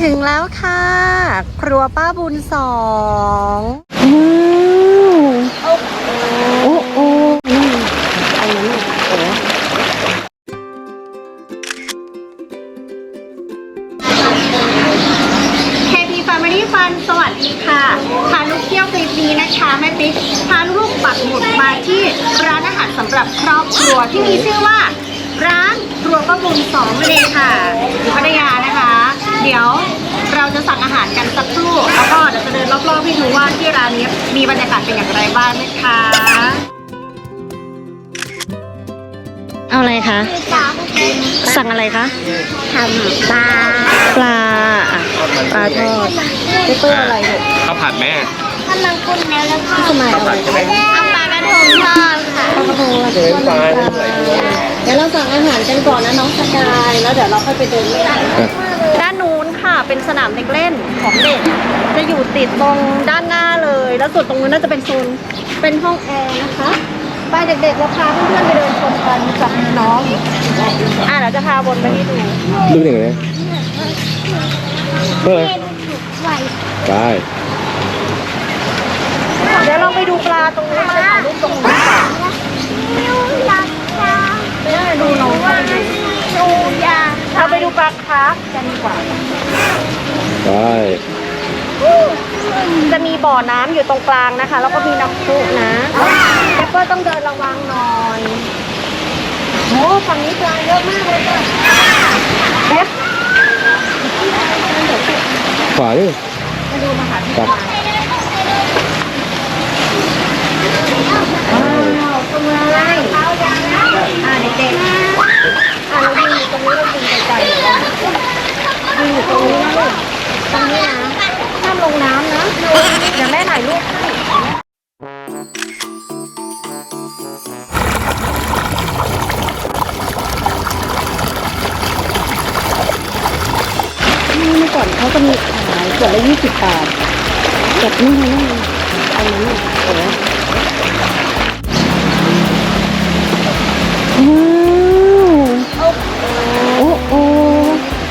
ถึงแล้วค่ะ ครัวป้าบุญสองว้าวโอ้โอ้นี่อันนั้นน่ะโอ้แฮปปี้ Family Fun สวัสดีค่ะ พาลูกเที่ยวคลิปนี้นะคะแม่ปิ๊กพาลูกปักหมุดมาที่ร้านอาหารสำหรับครอบครัวที่มีชื่อว่า ร้านครัวป้าบุญสองนั่นเองค่ะอยู่พัทยานะคะ เดี๋ยวเราจะสั่งอาหารกันสักครู่แล้วก็เดี๋ยวจะเดินรอบๆให้ดูว่าที่ร้านนี้มีบรรยากาศเป็นอย่างไรบ้างนะคะเอาอะไรคะสั่งอะไรคะทำปลาปลาอะปลาทอดเปเปอร์อะไรลูกข้าวผัดแม่กำลังคุณแล้วแล้วก็ทำไมเอาอะไรเอาปลากระทงทอดค่ะปลากระพงเดินซ้ายเดินไหลด้วยเดี๋ยวเราสั่งอาหารกันก่อนนะน้องสกายแล้วเดี๋ยวเราค่อยไปเดินเล่นด้านนู้น ค่ะ เป็นสนามเด็กเล่นของเด็ก จะอยู่ติดตรงด้านหน้าเลย แล้วส่วนตรงนู้นน่าจะเป็นโซน เป็นห้องแอร์นะคะ ไปเด็กๆเราพาเพื่อนๆไปเดินชมกันกับน้อง อะเดี๋ยวจะพาวนไปให้ดูดูหนึ่งเลยเออได้เดี๋ยวเราไปดูปลาตรงนู้นไปถ่ายรูปตรงนู้นก่อนไม่ได้ดูน้องเขาไปดูเราไปดูปลาคาร์ฟ กันดีกว่าได้จะมีบ่อน้ำอยู่ตรงกลางนะคะ แล้วก็มีน้ำพุนะแอปเปิลต้องเดินระวังหน่อยโอ้ฝั่งนี้ปลาเยอะมากเลยค่ะเอฟขวานี่มาดูมาหาที่ไปปลา นี่เมื่อนเขาจะมีขายขวดละยี่สิบบาทแบบนี่นะนี่อันนั้นน่ะโอ้โอ้โอ้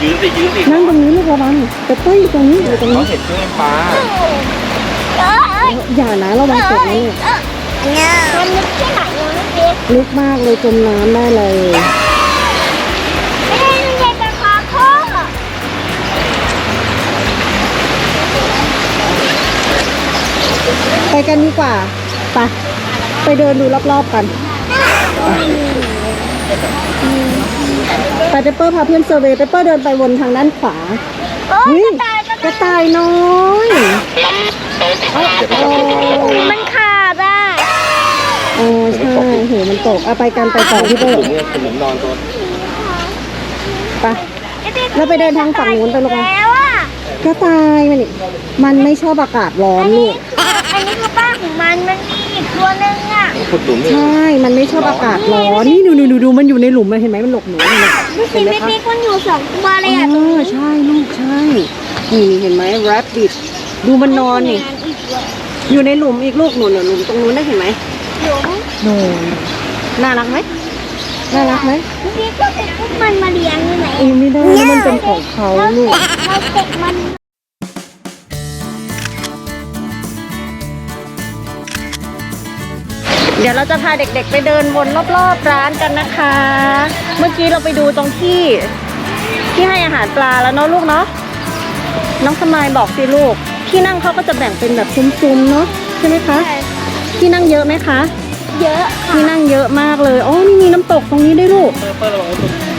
ยืนสิยืนสินั่งตรงนี้ลูกระวังแต่เต้ยอยตรงนี้อยู่ตรงเขานี้เห็นเครื่องปลาอย่านะระวังตกนะลูกมันลึกแค่ไหนยังไม่เก็บลึกมากเลยจมน้ำได้เลย ไปกันดีกว่า ไป ไปเดินดูรอบๆกันไปเปเปอร์พาเพื่อนเซอร์เวย์เปเปอร์เดินไปวนทางด้านขวาโอ้เฮ้ยยกระต่ายกระกระต่ายน้อยโอ้โอ้มันขาดอะโอ้ใช่โหมันตกเอาไปกันไปต่อพี่เปิ้ลถุงเนี่ยถุงนอนตัวไปแล้วไปเดินทางฝั่งนู้นไปลูกแล้วอะกระต่ายมันนี่มันไม่ชอบอากาศร้อนลูกอันนี้ คือป้าของมันมันมีอีกตัวนึงอะขุดหลุมนี่ใช่ มันไม่ชอบอากาศร้อน นี่ดูดูดูดูมันอยู่ในหลุมมันเห็นไหมมันหลบหนูนี่ดูสิเห็นไหมไม่คะมีคนอยู่สองตัวเลอ๋ยอะตรงอนี้ใช่ลูกใช่ นี่เห็นไหม rabbit ดูมันนอนนี่ อยู่ในหลุมอีกลูกหนุนหลุมตรงนู้นได้เห็นไหมหลุมหนูน่ารักไหมน่ารักไหมพี่ก็ไปพวกมันมาเลี้ยงอยู่ไหนเองไม่ได้นะมันเป็นของเขาเราลูกเตะเราเตะมัน เดี๋ยวเราจะพาเด็กๆไปเดินวนรอบๆร้านกันนะคะ เมื่อกี้เราไปดูตรงที่ที่ให้อาหารปลาแล้วเนาะลูกเนาะ น้องสมายบอกสิลูก ที่นั่งเขาก็จะแบ่งเป็นแบบซุ้มๆเนาะใช่ไหมคะ ที่นั่งเยอะไหมคะ เยอะที่นั่งเยอะมากเลยอ๋อนี่มีน้ำตกตรงนี้ด้วยลูก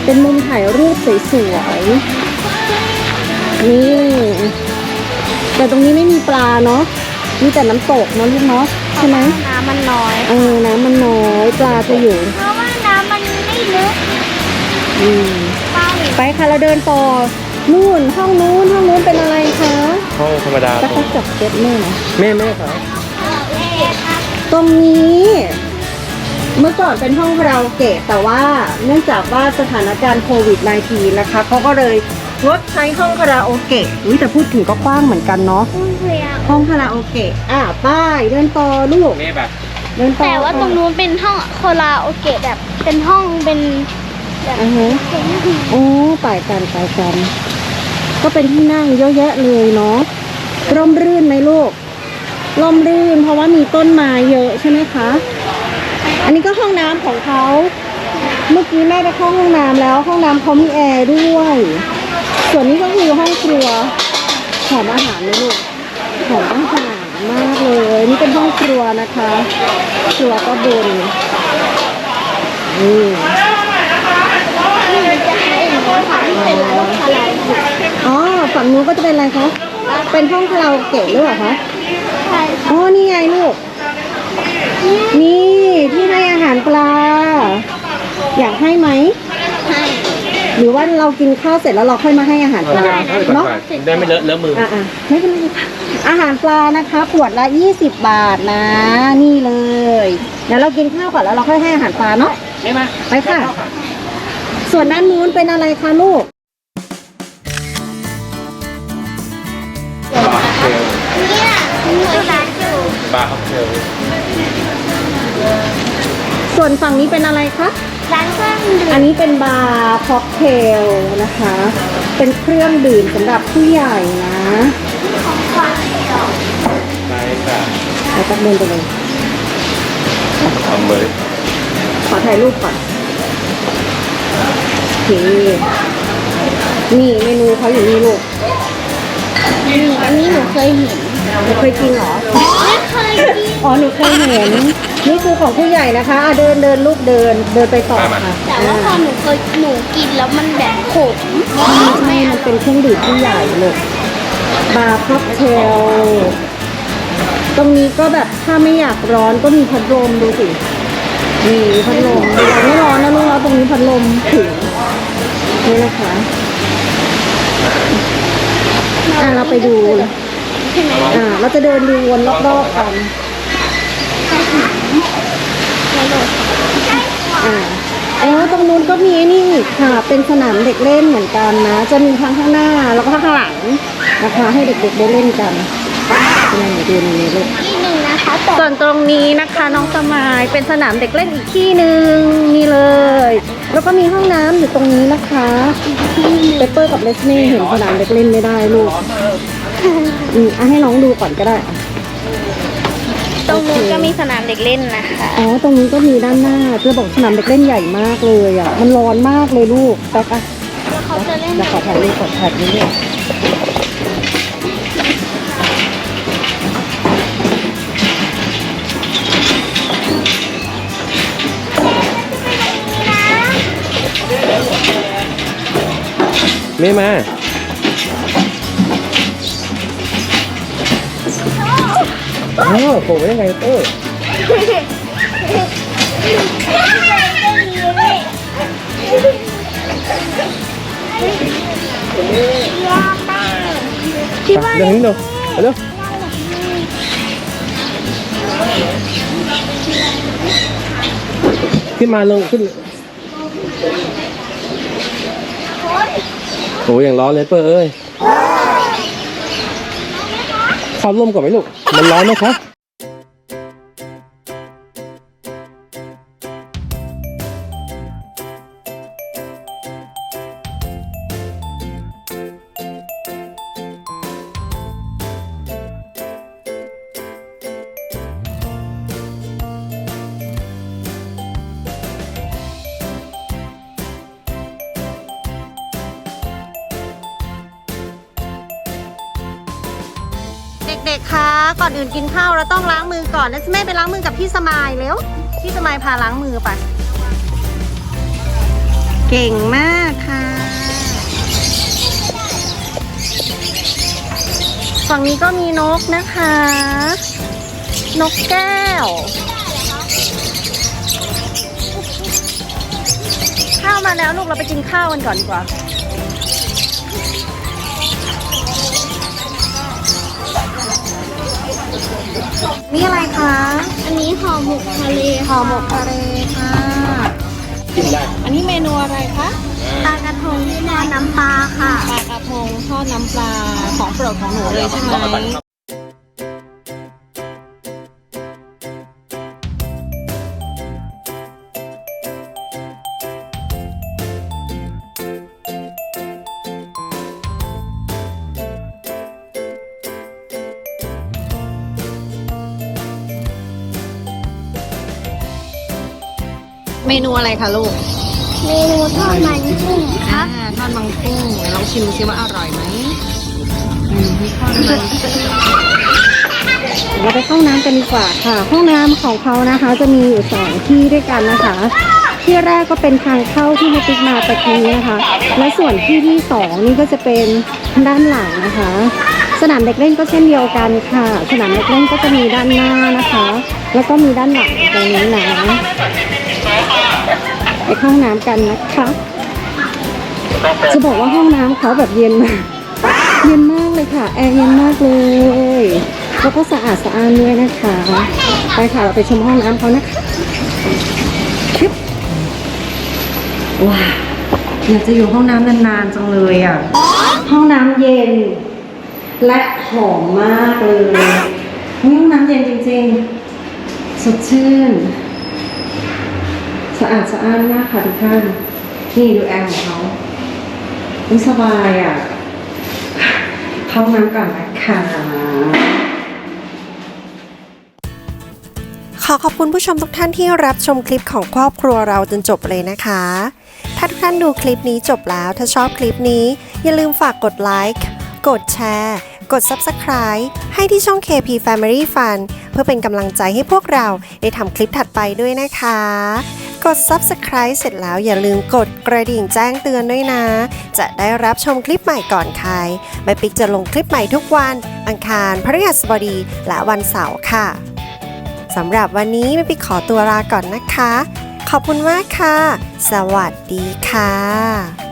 เป็นมุมถ่ายรูปสวยๆ นี่ แต่ตรงนี้ไม่มีปลาเนาะ มีแต่น้ำตกเนาะลูกเนาะใช่ไหมน้ำมันน้อยเออน้ำมันน้อยปลาจะอยู่ เพราะว่าน้ำมันไม่ลึกอืมไปไปค่ะเราเดินต่อนู่นห้องนู้นห้องนู้นเป็นอะไรคะห้องธรรมดาตั๊กตั๊กจับเก็ตแม่นะแม่แม่ครับตรงนี้เมื่อก่อนเป็นห้องคาราโอเกะแต่ว่าเนื่องจากว่าสถานการณ์โควิด -19 นะคะเขาก็เลยงดใช้ห้องคาราโอเกะอุ้ยแต่พูดถึงก็กว้างเหมือนกันเนาะคุณเพียง ห้องคาราโอเกะอะป้ายเดินต่อลูกแม่แบบเดินต่อแต่ว่าตรงนู้นเป็นห้องโคลาโอเกะแบบ เป็นห้องเป็นแบบอือฮะเป็นโอ้ไปกันไปกันก็เป็นที่นั่งเยอะแยะเลยเนาะร่มรื่นไหมลูกร่มรื่น เพราะว่ามีต้นไม้เยอะใช่ไหมคะ อันนี้ก็ห้องน้ำของเขาเมื่อกี้แม่ไปเข้าห้องน้ำแล้ว ห้องน้ำเขามีแอร์ด้วย ส่วนนี้ก็คือห้องครัวหอมอาหารเลยลูก หอมอาหารมากเลยนี่เป็นห้องครัวนะคะครัวก็บนนี่จะให้หนูค่ะที่เป็นร้คาราโอเกะอ๋อฝั่งนู้นก็จะเป็นอะไรคะ เป็นห้องคาราโอเกะหรือเปล่าคะอ๋อนี่ไงลูก นี่ที่ให้อาหารปลา อยากให้ไหม หรือว่าเรากินข้าวเสร็จแล้วเราค่อยมาให้อาหารปลาเนาะได้ไม่เลอะเลอะมืออะอะไม่เป็นไรค่ะอาหารปลานะคะขวดละ20 บาทนะ นี่เลยเดี๋ยวเรากินข้าวก่อนแล้วเราค่อยให้อาหารปลาเนาะไม่มาไปค่ะ ส่วนด้านนู้นเป็นอะไรคะลูกเนี่ยมีร้านอยู่บาร์ค็อกเทลส่วนฝั่งนี้เป็นอะไรคะร้านเครื่องดื่ อัมนนี้เป็นบาร์ค็อกเทลนะคะ เป็นเครื่องดื่มสำหรับผู้ใหญ่นะของขวัญดอกได้ค่ะไปตักเดินไปเลยทำเลยขอถ่ายรูปก่อนโอเคนี่เมนูเขาอยู่นี่ลูกนี่อันนี้หนูเคยเห็นหนูเคยกินเหรอ ไม่เคยกิน อ๋อหนูเคยเห็น นี่คือของผู้ใหญ่นะคะอะเดินเดินลูกเดินเดินไปต่อค่ะแต่ว่าพอหนูเคยหนูกินแล้วมันแบบขมใช่มันเป็นเครื่องดื่มผู้ใหญ่เลยบาร์ค็อกเทลตรงนี้ก็แบบถ้าไม่อยากร้อนก็มีพัดลมดูสิมีพัดลมไม่ร้อนนะลูกเราตรงนี้พัดลมถึงนี่นะคะอะเราไปดูเลยใช่ไหมอ่าเราจะเดินดูวนรอบๆกัน อ่าอ๋อตรงนู้นก็มีไอ้นี่อีกค่ะ เป็นสนามเด็กเล่นเหมือนกันนะ จะมีทั้งข้างหน้าแล้วก็ข้างหลังนะคะให้เด็กๆได้เล่นกันนี่ดูนี่ลูกที่หนึ่งนะคะแต่ส่วนตรงนี้นะคะน้องสมายเป็นสนามเด็กเล่นอีกที่หนึ่งนี่เลย แล้วก็มีห้องน้ำอยู่ตรงนี้นะคะเปเปอร์กับเลสเน่เห็นสนามเด็กเล่นไม่ได้ลูกอืมอะให้น้องดูก่อนก็ได้อะ ตรงนู้นก็มีสนามเด็กเล่นนะคะอ๋อตรงนี้ก็มีด้านหน้าจะบอกสนามเด็กเล่นใหญ่มากเลยอะมันร้อนมากเลยลูกแต่อะแล้วเขาจะเล่นเดี๋ยวขอถ่ายรูปก่อนถ่ายรูปเนี่ยไม่มา อ้าวโผล่มาได้ไงเออคิดว่าเดี๋ยวนี้เร็วไปเร็วขึ้นมาลงขึ้นโอ้ยอย่างร้อนเลยเปอร์เอ้ย เข้าร่มก่อนไหมลูก มันร้อนไหมคะ เด็กๆ คะ ก่อนอื่นกินข้าวเราต้องล้างมือก่อนนะแม่ไปล้างมือกับพี่สมายเร็ว พี่สมายพาล้างมือไป เก่งมากค่ะ ฝั่งนี้ก็มีนกนะคะ นกแก้ว ข้าวมาแล้วลูกเราไปกินข้าวกันก่อนดีกว่า นี่อะไรคะ อันนี้ห่อหมกทะเลห่อหมกทะเลค่ะ กินได้อันนี้เมนูอะไรคะ ปลากระทงที่นาน้ำปลาค่ะ ปลากระพงทอดน้ำปลาของโปรดของหนูเลยใช่ไหม มนูอะไรคะลูก เมนูทอดมันกุ้งคอ่ารับทอดมังกุ้งไหนลองชิมดูซิว่าอร่อยไหมอืมทอดมันเราไปเข้าน้ำกันดีกว่าค่ะ ห้องน้ำของเขานะคะ จะมีอยู่สองที่ด้วยกันนะคะ ที่แรกก็เป็นทางเข้าที่แม่ติ๊กมาตะกี้นะคะ และส่วนที่ที่สองนี่ก็จะเป็นด้านหลังนะคะ สนามเด็กเล่นก็เช่นเดียวกันค่ะ สนามเด็กเล่นก็จะมีด้านหน้านะคะ แล้วก็มีด้านหลังตรงนี้นะไปเข้าห้องน้ำกันนะคะจะบอกว่าห้องน้ำเขาแบบเย็นมากเย็นมากเลยค่ะ แอร์เย็นมากเลยแล้วก็สะอาดสะอ้านด้วยนะคะไปค่ะเราไปชมห้องน้ำเขานะคะว้าอยากจะอยู่ห้องน้ำนานๆจังเลยอะ ห้องน้ำเย็น และหอมมากเลยห้องน้ำเย็นจริงๆ สดชื่น สะอาดสะอ้านมากค่ะทุกท่าน นี่ดูแอร์ของเขาอุ๊ยสบายอะ เข้าน้ำก่อนนะคะขอขอบคุณผู้ชมทุกท่านที่รับชมคลิปของครอบครัวเราจนจบเลยนะคะ ถ้าทุกท่านดูคลิปนี้จบแล้ว ถ้าชอบคลิปนี้ อย่าลืมฝากกดไลค์ กดแชร์ กด Subscribe ให้ที่ช่อง KP Family Fun เพื่อเป็นกำลังใจให้พวกเราได้ทำคลิปถัดไปด้วยนะคะ กด Subscribe เสร็จแล้วอย่าลืมกดกระดิ่งแจ้งเตือนด้วยนะ จะได้รับชมคลิปใหม่ก่อนใครแม่ปิ๊กจะลงคลิปใหม่ทุกวัน อังคารพฤหัสบดีและวันเสาร์ค่ะสำหรับวันนี้แม่ปิ๊กขอตัวลาก่อนนะคะ ขอบคุณมากค่ะ สวัสดีค่ะ